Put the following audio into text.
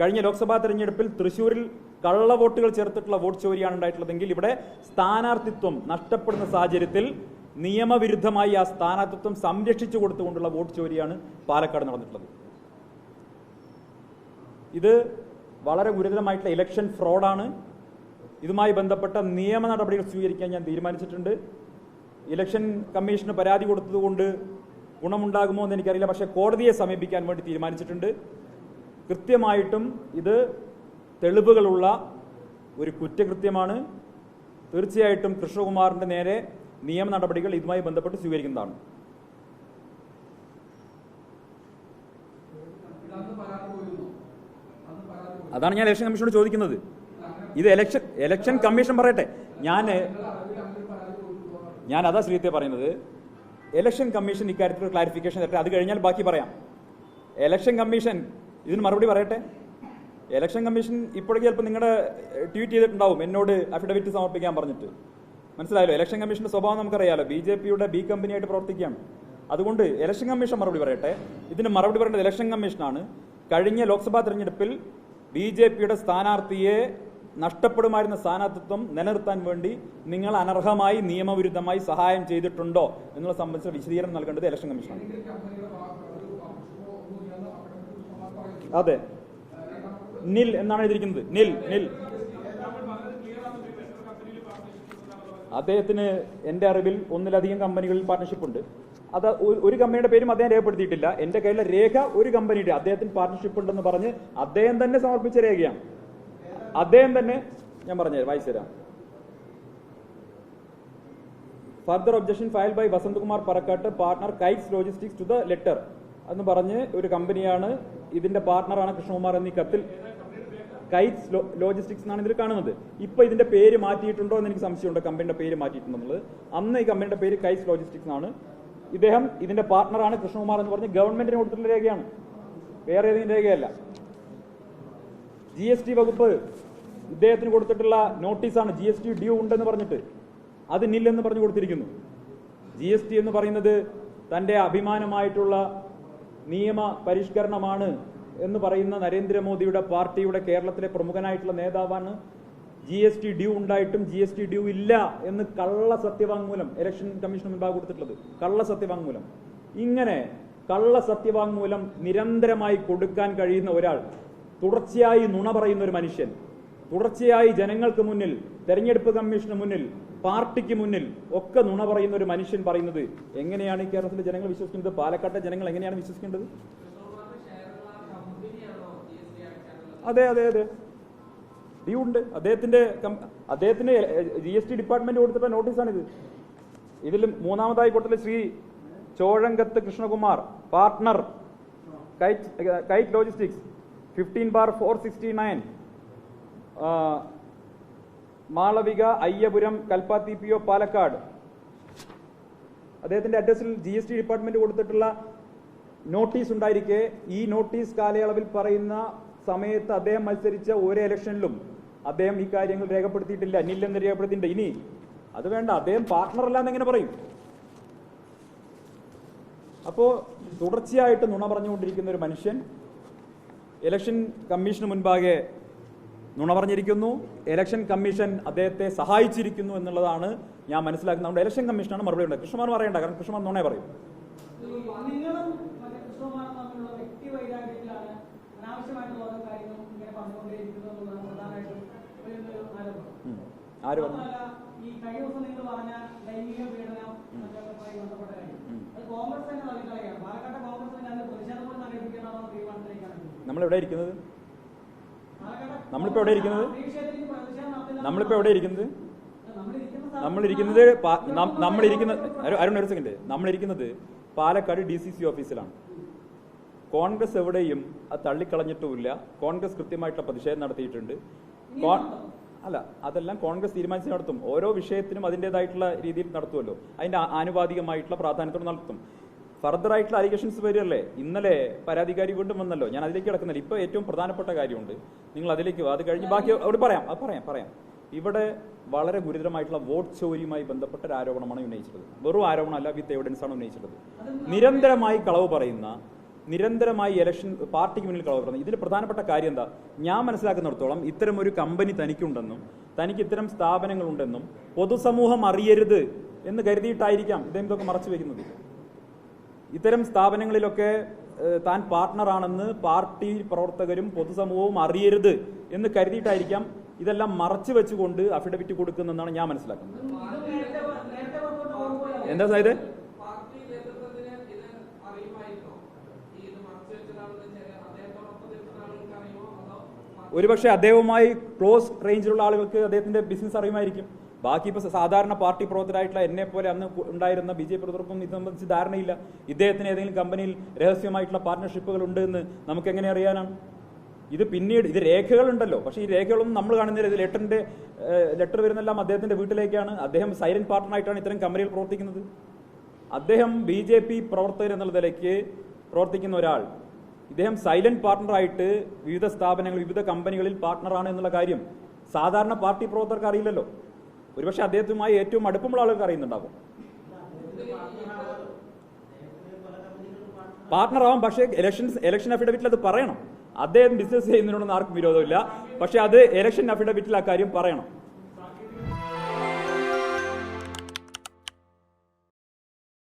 കഴിഞ്ഞ ലോക്സഭാ തെരഞ്ഞെടുപ്പിൽ തൃശ്ശൂരിൽ കള്ള വോട്ടുകൾ ചേർത്തിട്ടുള്ള വോട്ട് ചോരിയാണ് ഉണ്ടായിട്ടുള്ളതെങ്കിൽ ഇവിടെ സ്ഥാനാർത്ഥിത്വം നഷ്ടപ്പെടുന്ന സാഹചര്യത്തിൽ നിയമവിരുദ്ധമായി ആ സ്ഥാനാർത്ഥിത്വം സംരക്ഷിച്ചു കൊടുത്തുകൊണ്ടുള്ള വോട്ട് ചോരിയാണ് പാലക്കാട് നടന്നിട്ടുള്ളത്. ഇത് വളരെ ഗുരുതരമായിട്ടുള്ള ഇലക്ഷൻ ഫ്രോഡാണ് ഇതുമായി ബന്ധപ്പെട്ട നിയമ നടപടികൾ സ്വീകരിക്കാൻ ഞാൻ തീരുമാനിച്ചിട്ടുണ്ട്. ഇലക്ഷൻ കമ്മീഷന് പരാതി കൊടുത്തതുകൊണ്ട് ഗുണമുണ്ടാകുമോ എന്ന് എനിക്കറിയില്ല. പക്ഷേ കോടതിയെ സമീപിക്കാൻ വേണ്ടി തീരുമാനിച്ചിട്ടുണ്ട്. കൃത്യമായിട്ടും ഇത് തെളിവുകളുള്ള ഒരു കുറ്റകൃത്യമാണ്. തീർച്ചയായിട്ടും കൃഷ്ണകുമാറിന്റെ നേരെ നിയമ നടപടികൾ ഇതുമായി ബന്ധപ്പെട്ട് സ്വീകരിക്കുന്നതാണ്. അതാണ് ഞാൻ ഇലക്ഷൻ കമ്മീഷനോട് ചോദിക്കുന്നത്. ഇത് ഇലക്ഷൻ ഇലക്ഷൻ കമ്മീഷൻ പറയട്ടെ. ഞാൻ ഞാൻ അതാ ശ്രീത്തെ പറയുന്നത്. ഇലക്ഷൻ കമ്മീഷൻ ഇക്കാര്യത്തിൽ ക്ലാരിഫിക്കേഷൻ തരട്ടെ. അത് കഴിഞ്ഞാൽ ബാക്കി പറയാം. ഇലക്ഷൻ കമ്മീഷൻ ഇതിന് മറുപടി പറയട്ടെ? ഇലക്ഷൻ കമ്മീഷൻ ഇപ്പോഴേക്ക് ചിലപ്പോൾ നിങ്ങളുടെ ട്വീറ്റ് ചെയ്തിട്ടുണ്ടാവും എന്നോട് അഫിഡവിറ്റ് സമർപ്പിക്കാൻ പറഞ്ഞിട്ട്. മനസ്സിലായല്ലോ? ഇലക്ഷൻ കമ്മീഷന്റെ സ്വഭാവം നമുക്കറിയാലോ. ബി ജെ പിയുടെ ബി കമ്പനിയായിട്ട് പ്രവർത്തിക്കുകയാണ്. അതുകൊണ്ട് ഇലക്ഷൻ കമ്മീഷൻ മറുപടി പറയട്ടെ? ഇതിന് മറുപടി പറയേണ്ടത് ഇലക്ഷൻ കമ്മീഷനാണ് കഴിഞ്ഞ ലോക്സഭാ തെരഞ്ഞെടുപ്പിൽ ബി ജെ പിയുടെ സ്ഥാനാർത്ഥിയെ നഷ്ടപ്പെടുമായിരുന്ന സ്ഥാനാർത്ഥിത്വം നിലനിർത്താൻ വേണ്ടി നിങ്ങൾ അനർഹമായി നിയമവിരുദ്ധമായി സഹായം ചെയ്തിട്ടുണ്ടോ എന്നുള്ള സംബന്ധിച്ച വിശദീകരണം നൽകേണ്ടത് ഇലക്ഷൻ കമ്മീഷനാണ് അതെ. നിൽ എന്നാണ് എഴുതിയിരിക്കുന്നത്. നിൽ നിൽ. അദ്ദേഹത്തിന് എന്റെ അറിവിൽ ഒന്നിലധികം കമ്പനികളിൽ പാർട്ണർഷിപ്പ് ഉണ്ട്. അത് ഒരു കമ്പനിയുടെ പേരും അദ്ദേഹം രേഖപ്പെടുത്തിയിട്ടില്ല. എന്റെ കയ്യിലെ രേഖ ഒരു കമ്പനിയുടെ. അദ്ദേഹത്തിന് പാർട്ണർഷിപ്പ് ഉണ്ടെന്ന് പറഞ്ഞ് അദ്ദേഹം തന്നെ സമർപ്പിച്ച രേഖയാണ്. അദ്ദേഹം തന്നെ ഞാൻ പറഞ്ഞു വായിച്ചുതരാം. Further objection file by Vasanthakumar Parakkat partner Kites Logistics to the letter എന്ന് പറഞ്ഞ് ഒരു കമ്പനിയാണ് ഇതിന്റെ പാർട്ണറാണ് കൃഷ്ണകുമാർ എന്നീ കത്തിൽ കൈറ്റ്സ് ലോജിസ്റ്റിക്സ് എന്നാണ് ഇതിൽ കാണുന്നത്. ഇപ്പൊ ഇതിന്റെ പേര് മാറ്റിയിട്ടുണ്ടോ എന്ന് എനിക്ക് സംശയമുണ്ട്. കമ്പനിയുടെ പേര് മാറ്റിയിട്ടുണ്ടെന്നുള്ളത് അന്ന് ഈ കമ്പനിയുടെ പേര് കൈറ്റ്സ് ലോജിസ്റ്റിക്സ് ആണ് ഇദ്ദേഹം ഇതിന്റെ പാർട്ണറാണ് കൃഷ്ണകുമാർ എന്ന് പറഞ്ഞ് ഗവൺമെന്റിന് കൊടുത്തിട്ടുള്ള രേഖയാണ്. വേറെ ഏതെങ്കിലും രേഖയല്ല. ജി എസ് ടി വകുപ്പ് ഇദ്ദേഹത്തിന് കൊടുത്തിട്ടുള്ള നോട്ടീസാണ്. ജി എസ് ടി ഡ്യൂ ഉണ്ടെന്ന് പറഞ്ഞിട്ട്. അത് നില്ലെന്ന് പറഞ്ഞു കൊടുത്തിരിക്കുന്നു. ജി എസ് ടി എന്ന് പറയുന്നത് തന്റെ അഭിമാനമായിട്ടുള്ള നിയമ പരിഷ്കരണമാണ് എന്ന് പറയുന്ന നരേന്ദ്രമോദിയുടെ പാർട്ടിയുടെ കേരളത്തിലെ പ്രമുഖനായിട്ടുള്ള നേതാവാണ് ജി എസ് ടി ഡ്യൂ ഉണ്ടായിട്ടും ജി എസ് ടി ഡ്യൂ ഇല്ല എന്ന് കള്ള സത്യവാങ്മൂലം ഇലക്ഷൻ കമ്മീഷൻ മുൻപാകെ കൊടുത്തിട്ടുള്ളത്. കള്ള സത്യവാങ്മൂലം. ഇങ്ങനെ കള്ള സത്യവാങ്മൂലം നിരന്തരമായി കൊടുക്കാൻ കഴിയുന്ന ഒരാൾ തുടർച്ചയായി നുണ പറയുന്ന ഒരു മനുഷ്യൻ തുടർച്ചയായി ജനങ്ങൾക്ക് മുന്നിൽ തെരഞ്ഞെടുപ്പ് കമ്മീഷന് മുന്നിൽ പാർട്ടിക്ക് മുന്നിൽ ഒക്കെ നുണ പറയുന്ന ഒരു മനുഷ്യൻ പറയുന്നത് എങ്ങനെയാണ് ഈ കേരളത്തിലെ ജനങ്ങൾ വിശ്വസിക്കുന്നത്? പാലക്കാട്ടെ ജനങ്ങൾ എങ്ങനെയാണ് വിശ്വസിക്കേണ്ടത്? അതെ അതെ അതെ. ഉണ്ട് അദ്ദേഹത്തിന്റെ അദ്ദേഹത്തിന്റെ അദ്ദേഹത്തിന് ജി എസ് ടി ഡിപ്പാർട്ട്മെന്റ് കൊടുത്തിട്ടുള്ള നോട്ടീസാണിത്. ഇതിൽ മൂന്നാമതായി കൊടുത്തിട്ടുള്ള Shri Chozhankath Krishnakumar partner Kite Kite Logistics fifteen bar four sixty nine. Malavika Ayyapuram Kalpathi P O Palakkad. അദ്ദേഹത്തിന്റെ അഡ്രസ്സിൽ ജി എസ് ടി ഡിപ്പാർട്ട്മെന്റ് കൊടുത്തിട്ടുള്ള നോട്ടീസ് ഉണ്ടായിരിക്കെ. ഈ നോട്ടീസ് കാലയളവിൽ പറയുന്ന സമയത്ത് അദ്ദേഹം മത്സരിച്ച ഓരോ ഇലക്ഷനിലും അദ്ദേഹം ഈ കാര്യങ്ങൾ രേഖപ്പെടുത്തിയിട്ടില്ല. നില്ലെന്ന് രേഖപ്പെടുത്തിയിട്ടുണ്ട്. ഇനി അത് വേണ്ട. അദ്ദേഹം പാർട്ട്ണർ അല്ലാന്ന് എങ്ങനെ പറയും? അപ്പോ തുടർച്ചയായിട്ട് നുണ പറഞ്ഞുകൊണ്ടിരിക്കുന്ന ഒരു മനുഷ്യൻ ഇലക്ഷൻ കമ്മീഷന് മുൻപാകെ നുണ പറഞ്ഞിരിക്കുന്നു. ഇലക്ഷൻ കമ്മീഷൻ അദ്ദേഹത്തെ സഹായിച്ചിരിക്കുന്നു എന്നുള്ളതാണ് ഞാൻ മനസ്സിലാക്കുന്നത്. അതുകൊണ്ട് ഇലക്ഷൻ കമ്മീഷനാണ് മറുപടി ഉണ്ട് കൃഷ്ണമാർ പറയണ്ട കാരണം കൃഷ്ണമാർ നുണയെ പറയും. ആര് പറഞ്ഞു? ഈ കഴിഞ്ഞ ദിവസം നിങ്ങൾ പറഞ്ഞ ലൈംഗിക പീഡനം മറ്റുള്ളതുമായി ബന്ധപ്പെട്ട കാര്യം. ഉം. അത് കോൺഗ്രസ് തന്നെ തള്ളിക്കളയാണ് പാലക്കാട്ടെ കോൺഗ്രസ് തന്നെ അതിന് പ്രതിഷേധം പോലും സംഘടിപ്പിക്കണമെന്ന തീരുമാനത്തിലേക്കാണ് നമ്മൾ നമ്മളെവിടെ ഇരിക്കുന്നത്? നമ്മളിപ്പോ എവിടെ ഇരിക്കുന്നത്? നമ്മളിപ്പോ എവിടെ ഇരിക്കുന്നത്? നമ്മളിരിക്കുന്നത് നമ്മളിരിക്കുന്ന അരുൺ ഒരു സെക്കൻഡ് നമ്മളിരിക്കുന്നത് പാലക്കാട് ഡി സി സി ഓഫീസിലാണ്. കോൺഗ്രസ് എവിടെയും അത് തള്ളിക്കളഞ്ഞിട്ടുമില്ല. കോൺഗ്രസ് കൃത്യമായിട്ടുള്ള പ്രതിഷേധം നടത്തിയിട്ടുണ്ട്. അല്ല അതെല്ലാം കോൺഗ്രസ് തീരുമാനിച്ച് നടത്തും. ഓരോ വിഷയത്തിനും അതിന്റെതായിട്ടുള്ള രീതിയിൽ നടത്തുമല്ലോ. അതിന്റെ ആനുപാതികമായിട്ടുള്ള പ്രാധാന്യത്തോടെ നടത്തും. ഫർദർ ആയിട്ടുള്ള അലിഗേഷൻസ് വരികയല്ലേ? ഇന്നലെ പരാതിക്കാരി വീണ്ടും വന്നല്ലോ. ഞാൻ അതിലേക്ക് കിടക്കുന്നില്ല. ഇപ്പോൾ ഏറ്റവും പ്രധാനപ്പെട്ട കാര്യമുണ്ട്. നിങ്ങൾ അതിലേക്ക് അത് കഴിഞ്ഞ് ബാക്കി അവിടെ പറയാം. അത് പറയാം പറയാം. ഇവിടെ വളരെ ഗുരുതരമായിട്ടുള്ള വോട്ട് ചോരിയുമായി ബന്ധപ്പെട്ട ഒരു ആരോപണമാണ് ഉന്നയിച്ചിട്ടുള്ളത്. വെറും ആരോപണമല്ല വിത്ത് എവിഡൻസ് ആണ് ഉന്നയിച്ചിട്ടുള്ളത്. നിരന്തരമായി കളവ് പറയുന്ന നിരന്തരമായി ഇലക്ഷൻ പാർട്ടിക്ക് മുന്നിൽ കളവ് പറയുന്നത് ഇതിൽ പ്രധാനപ്പെട്ട കാര്യം എന്താ? ഞാൻ മനസ്സിലാക്കുന്നിടത്തോളം ഇത്തരം ഒരു കമ്പനി തനിക്കുണ്ടെന്നും തനിക്ക് ഇത്തരം സ്ഥാപനങ്ങളുണ്ടെന്നും പൊതുസമൂഹം അറിയരുത് എന്ന് കരുതിയിട്ടായിരിക്കാം ഇദ്ദേഹം ഇതൊക്കെ മറച്ചു വെക്കുന്നത്. ഇത്തരം സ്ഥാപനങ്ങളിലൊക്കെ താൻ പാർട്ട്ണറാണെന്ന് പാർട്ടി പ്രവർത്തകരും പൊതുസമൂഹവും അറിയരുത് എന്ന് കരുതിയിട്ടായിരിക്കാം ഇതെല്ലാം മറച്ചു വെച്ചുകൊണ്ട് അഫിഡവിറ്റ് കൊടുക്കുന്നതെന്നാണ് ഞാൻ മനസ്സിലാക്കുന്നത്. എന്താ സായത് ഒരുപക്ഷെ അദ്ദേഹവുമായി ക്ലോസ് റേഞ്ചിലുള്ള ആളുകൾക്ക് അദ്ദേഹത്തിന്റെ ബിസിനസ് അറിയുമായിരിക്കും. ബാക്കി ഇപ്പോൾ സാധാരണ പാർട്ടി പ്രവർത്തകരായിട്ടുള്ള എന്നെ പോലെ അന്ന് ഉണ്ടായിരുന്ന ബി ജെ പി പ്രവർത്തകർക്കും ഇത് സംബന്ധിച്ച് ധാരണയില്ല. ഇദ്ദേഹത്തിന് ഏതെങ്കിലും കമ്പനിയിൽ രഹസ്യമായിട്ടുള്ള പാർട്ട്ണർഷിപ്പുകൾ ഉണ്ട് എന്ന് നമുക്ക് എങ്ങനെ അറിയാനാണ്? ഇത് പിന്നീട് ഇത് രേഖകളുണ്ടല്ലോ. പക്ഷേ ഈ രേഖകളൊന്നും നമ്മൾ കാണുന്നില്ല. ഇത് ലെറ്ററിന്റെ ലെറ്റർ വരുന്നെല്ലാം അദ്ദേഹത്തിന്റെ വീട്ടിലേക്കാണ്. അദ്ദേഹം സൈലന്റ് പാർട്ട്ണറായിട്ടാണ് ഇത്തരം കമ്പനിയിൽ പ്രവർത്തിക്കുന്നത്. അദ്ദേഹം ബി ജെ പി പ്രവർത്തകർ എന്നുള്ള നിലയ്ക്ക് പ്രവർത്തിക്കുന്ന ഒരാൾ. ഇദ്ദേഹം സൈലന്റ് പാർട്ട്ണറായിട്ട് വിവിധ സ്ഥാപനങ്ങൾ വിവിധ കമ്പനികളിൽ പാർട്ട്ണറാണ് എന്നുള്ള കാര്യം സാധാരണ പാർട്ടി പ്രവർത്തകർക്ക് അറിയില്ലല്ലോ. ഒരുപക്ഷെ അദ്ദേഹത്തുമായി ഏറ്റവും അടുപ്പമുള്ള ആളുകൾക്ക് അറിയുന്നുണ്ടാകും. പാർട്ണർ ആവാം പക്ഷേ ഇലക്ഷൻസ് ഇലക്ഷൻ അഫിഡവിറ്റിൽ അത് പറയണം. അദ്ദേഹം ബിസിനസ് ചെയ്യുന്നതിനോടൊന്നും ആർക്കും വിരോധമില്ല. പക്ഷെ അത് ഇലക്ഷൻ അഫിഡവിറ്റിൽ ആ കാര്യം പറയണം.